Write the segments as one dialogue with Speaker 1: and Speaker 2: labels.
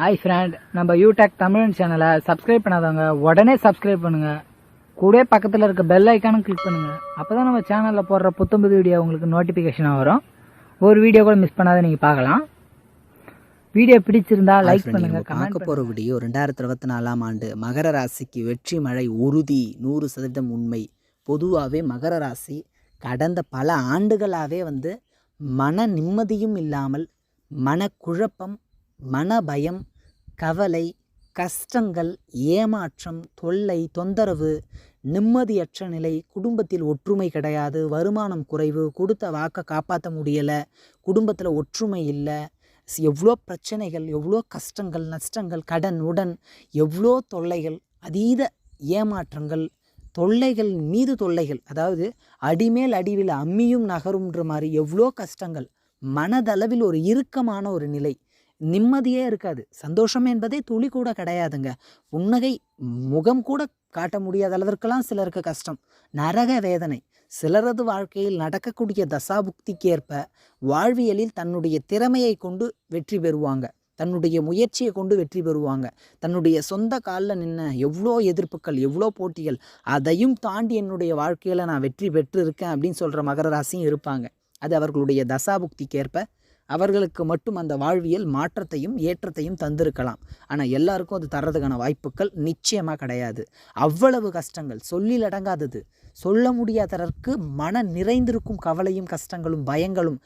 Speaker 1: Hi friend நம்ம யூடெக் தமிழ் சேனலை subscribe பண்ணாதவங்க உடனே சப்ஸ்கிரைப் பண்ணுங்க. கூடவே பக்கத்தில் இருக்க பெல் ஐக்கானும் கிளிக் பண்ணுங்க. அப்பதான் நம்ம சேனலில் போடுற புத்தம்புது வீடியோ உங்களுக்கு நோட்டிஃபிகேஷனாக வரும். ஒரு வீடியோ கூட மிஸ் பண்ணாத நீங்கள் பார்க்கலாம். வீடியோ பிடிச்சிருந்தா லைக் பண்ணுங்க
Speaker 2: நம்ம
Speaker 1: கமெண்ட்
Speaker 2: பார்க்க போகிற வீடியோ ரெண்டாயிரத்தி இருபத்தி நாலாம் ஆண்டு மகர ராசிக்கு வெற்றி மழை உறுதி நூறு சதவீதம் உண்மை. பொதுவாகவே மகர ராசி கடந்த பல ஆண்டுகளாகவே வந்து மன நிம்மதியும் இல்லாமல் மனக்குழப்பம் மனபயம் கவலை கஷ்டங்கள் ஏமாற்றம் தொல்லை தொந்தரவு நிம்மதியற்ற நிலை குடும்பத்தில் ஒற்றுமை கிடையாது வருமானம் குறைவு கொடுத்த வாக்கை காப்பாற்ற முடியலை குடும்பத்தில் ஒற்றுமை இல்லை எவ்வளோ பிரச்சனைகள் எவ்வளோ கஷ்டங்கள் நஷ்டங்கள் கடன் உடன் எவ்வளோ தொல்லைகள் அதீத ஏமாற்றங்கள் தொல்லைகள் மீது தொல்லைகள் அதாவது அடிமேல் அடிவில் அம்மியும் நகரும்ன்ற மாதிரி எவ்வளோ கஷ்டங்கள் மனதளவில் ஒரு இறுக்கமான ஒரு நிலை நிம்மதியே இருக்காது. சந்தோஷம் என்பதே துளி கூட கிடையாதுங்க. புன்னகை முகம் கூட காட்ட முடியாத அளவிற்கெல்லாம் சிலருக்கு கஷ்டம். நரக வேதனை. சிலரது வாழ்க்கையில் நடக்கக்கூடிய தசாபுக்திக்கேற்ப வாழ்வியலில் தன்னுடைய திறமையை கொண்டு வெற்றி பெறுவாங்க. தன்னுடைய முயற்சியை கொண்டு வெற்றி பெறுவாங்க. தன்னுடைய சொந்த காலில் நின்ன எவ்வளோ எதிர்ப்புகள் எவ்வளோ போட்டிகள் அதையும் தாண்டி என்னுடைய வாழ்க்கையில் நான் வெற்றி பெற்று இருக்கேன் அப்படின்னு சொல்கிற மகர ராசியும் இருப்பாங்க. அது அவர்களுடைய தசாபுக்திக்கேற்ப அவர்களுக்கு மட்டும் அந்த வாழ்வியல் மாற்றத்தையும் ஏற்றத்தையும் தந்திருக்கலாம். ஆனால் எல்லாருக்கும் அது தர்றதுக்கான வாய்ப்புகள் நிச்சயமாக கிடையாது. அவ்வளவு கஷ்டங்கள். சொல்லில் அடங்காதது. சொல்ல முடியாததற்கு மன நிறைந்திருக்கும் கவலையும் கஷ்டங்களும் பயங்களும்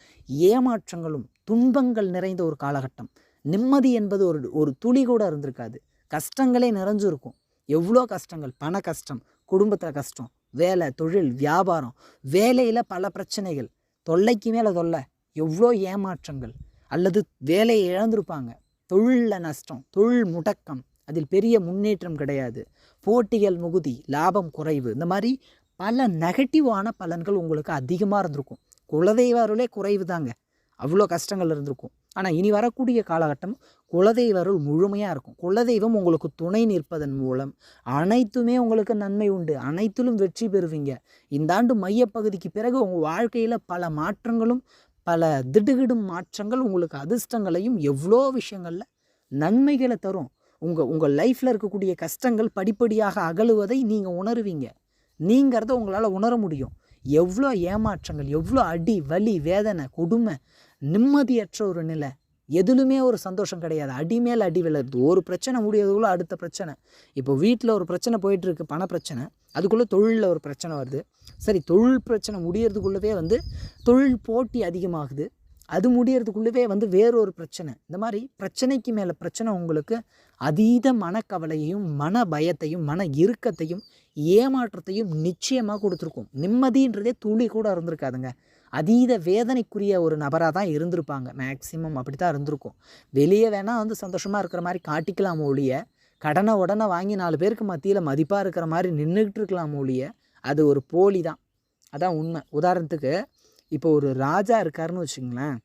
Speaker 2: ஏமாற்றங்களும் துன்பங்கள் நிறைந்த ஒரு காலகட்டம். நிம்மதி என்பது ஒரு ஒரு துளி கூட இருந்திருக்காது. கஷ்டங்களே நிறைஞ்சிருக்கும். எவ்வளோ கஷ்டங்கள்? பண கஷ்டம் குடும்பத்தில் கஷ்டம் வேலை தொழில் வியாபாரம் வேலையில் பல பிரச்சனைகள். தொல்லைக்கு மேலே தொல்லை. எவ்வளோ ஏமாற்றங்கள். அல்லது வேலையை இழந்திருப்பாங்க. தொழிலில் நஷ்டம் தொழில் முடக்கம் அதில் பெரிய முன்னேற்றம் கிடையாது. போட்டிகள் முகுதி லாபம் குறைவு இந்த மாதிரி பல நெகட்டிவான பலன்கள் உங்களுக்கு அதிகமாக இருந்திருக்கும். குலதெய்வ அருளே குறைவு தாங்க. அவ்வளோ கஷ்டங்கள் இருந்திருக்கும். ஆனால் இனி வரக்கூடிய காலகட்டம் குலதெய்வ அருள் முழுமையாக இருக்கும். குலதெய்வம் உங்களுக்கு துணை நிற்பதன் மூலம் அனைத்துமே உங்களுக்கு நன்மை உண்டு. அனைத்திலும் வெற்றி பெறுவீங்க. இந்த ஆண்டு மையப்பகுதிக்கு பிறகு உங்கள் வாழ்க்கையில் பல மாற்றங்களும் பல திடுகிடும் மாற்றங்கள் உங்களுக்கு அதிர்ஷ்டங்களையும் எவ்வளோ விஷயங்களில் நன்மைகளை தரும். உங்கள் உங்கள் லைஃப்பில் இருக்கக்கூடிய கஷ்டங்கள் படிப்படியாக அகலுவதை நீங்கள் உணருவீங்க. நீங்கிறத உங்களால் உணர முடியும். எவ்வளோ ஏமாற்றங்கள் எவ்வளோ அடி வலி வேதனை கொடுமை நிம்மதியற்ற ஒரு நிலை. எதுலுமே ஒரு சந்தோஷம் கிடையாது. அடி மேல் அடி விழுறது ஒரு பிரச்சனை முடியறதுக்குள்ள அடுத்த பிரச்சனை. இப்போ வீட்டில் ஒரு பிரச்சனை போயிட்டுருக்கு பண பிரச்சனை. அதுக்குள்ளே தொழிலில் ஒரு பிரச்சனை வருது. சரி தொழில் பிரச்சனை முடியறதுக்குள்ளவே வந்து தொழில் போட்டி அதிகமாகுது. அது முடியறதுக்குள்ளவே வந்து வேறொரு பிரச்சனை. இந்த மாதிரி பிரச்சனைக்கு மேலே பிரச்சனை உங்களுக்கு அதீத மனக்கவலையையும் மன பயத்தையும் மன இறுக்கத்தையும் ஏமாற்றத்தையும் நிச்சயமாக கொடுத்துருக்கும். நிம்மதின்றதே துளி கூட இருந்திருக்காதுங்க. அதீத வேதனைக்குரிய ஒரு நபராக தான் இருந்திருப்பாங்க. மேக்சிமம் அப்படி தான் இருந்திருக்கும். வெளியே வேணால் வந்து சந்தோஷமாக இருக்கிற மாதிரி காட்டிக்கலாம் ஒழிய கடனை உடனே வாங்கி நாலு பேருக்கு மத்தியில் மதிப்பாக இருக்கிற மாதிரி நின்றுக்கிட்டு இருக்கலாம் ஒழிய அது ஒரு போலி தான். அதான் உண்மை. உதாரணத்துக்கு இப்போ ஒரு ராஜா இருக்காருன்னு வச்சுங்களேன்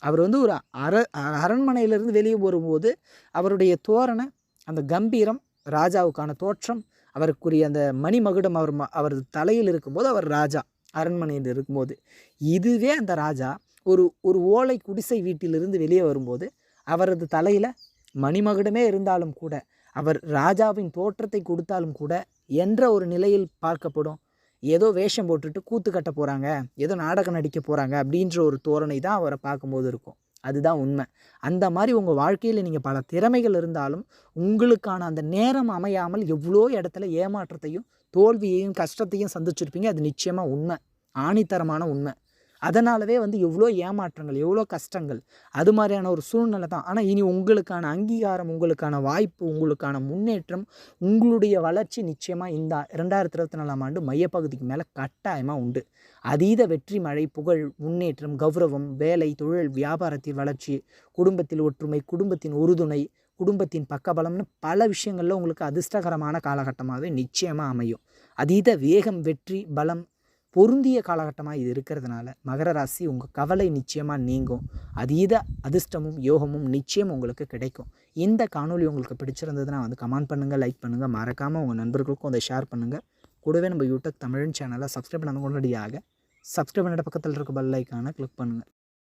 Speaker 2: அவர் வந்து ஒரு அர அரண்மனையிலேருந்து வெளியே வரும்போது அவருடைய தோரணை அந்த கம்பீரம் ராஜாவுக்கான தோற்றம் அவருக்குரிய அந்த மணிமகுடம் அவர் ம- அவர் தலையில் இருக்கும்போது அவர் ராஜா. அரண்மனையில் இருக்கும்போது இதுவே அந்த ராஜா ஒரு ஒரு ஓலை குடிசை வீட்டிலிருந்து வெளியே வரும்போது அவரது தலையில் மணிமகுடமே இருந்தாலும் கூட அவர் ராஜாவின் தோற்றத்தை கொடுத்தாலும் கூட என்ற ஒரு நிலையில் பார்க்கப்படும். ஏதோ வேஷம் போட்டுட்டு கூத்து கட்ட போகிறாங்க ஏதோ நாடகம் நடிக்க போகிறாங்க அப்படின்ற ஒரு தோரணை தான் அவரை பார்க்கும்போது இருக்கும். அதுதான் உண்மை. அந்த மாதிரி உங்கள் வாழ்க்கையில் நீங்கள் பல திறமைகள் இருந்தாலும் உங்களுக்கான அந்த நேரம் அமையாமல் எவ்வளோ இடத்துல ஏமாற்றத்தையும் தோல்வியையும் கஷ்டத்தையும் சந்திச்சிருப்பீங்க அது நிச்சயமாக உண்மை. ஆணித்தரமான உண்மை. அதனாலவே வந்து எவ்வளோ ஏமாற்றங்கள் எவ்வளோ கஷ்டங்கள் அது மாதிரியான ஒரு சூழ்நிலை தான். ஆனால் இனி உங்களுக்கான அங்கீகாரம் உங்களுக்கான வாய்ப்பு உங்களுக்கான முன்னேற்றம் உங்களுடைய வளர்ச்சி நிச்சயமாக இந்த ரெண்டாயிரத்தி இருபத்தி நாலாம் ஆண்டு மையப்பகுதிக்கு மேலே கட்டாயமாக உண்டு. அதீத வெற்றி மழை புகழ் முன்னேற்றம் கௌரவம் வேலை தொழில் வியாபாரத்தில் வளர்ச்சி குடும்பத்தில் ஒற்றுமை குடும்பத்தின் உறுதுணை குடும்பத்தின் பக்கபலம்னு பல விஷயங்களில் உங்களுக்கு அதிர்ஷ்டகரமான காலகட்டமாகவே நிச்சயமாக அமையும். அதீத வேகம் வெற்றி பலம் பொருந்திய காலகட்டமாக இது இருக்கிறதுனால மகர ராசி உங்கள் கவலை நிச்சயமாக நீங்கும். அதீத அதிர்ஷ்டமும் யோகமும் நிச்சயம் உங்களுக்கு கிடைக்கும். இந்த காணொலி உங்களுக்கு பிடிச்சிருந்ததுன்னா வந்து கமெண்ட் பண்ணுங்கள் லைக் பண்ணுங்கள் மறக்காமல் உங்கள் நண்பர்களுக்கும் அதை ஷேர் பண்ணுங்கள் கூடவே நம்ம யூடியூப் தமிழ் சேனலை சப்ஸ்கிரைப் பண்ண உடனடியாக சப்ஸ்கிரைப் பண்ணிட்ட பக்கத்தில் இருக்க பெல் ஐக்கானை கிளிக் பண்ணுங்கள்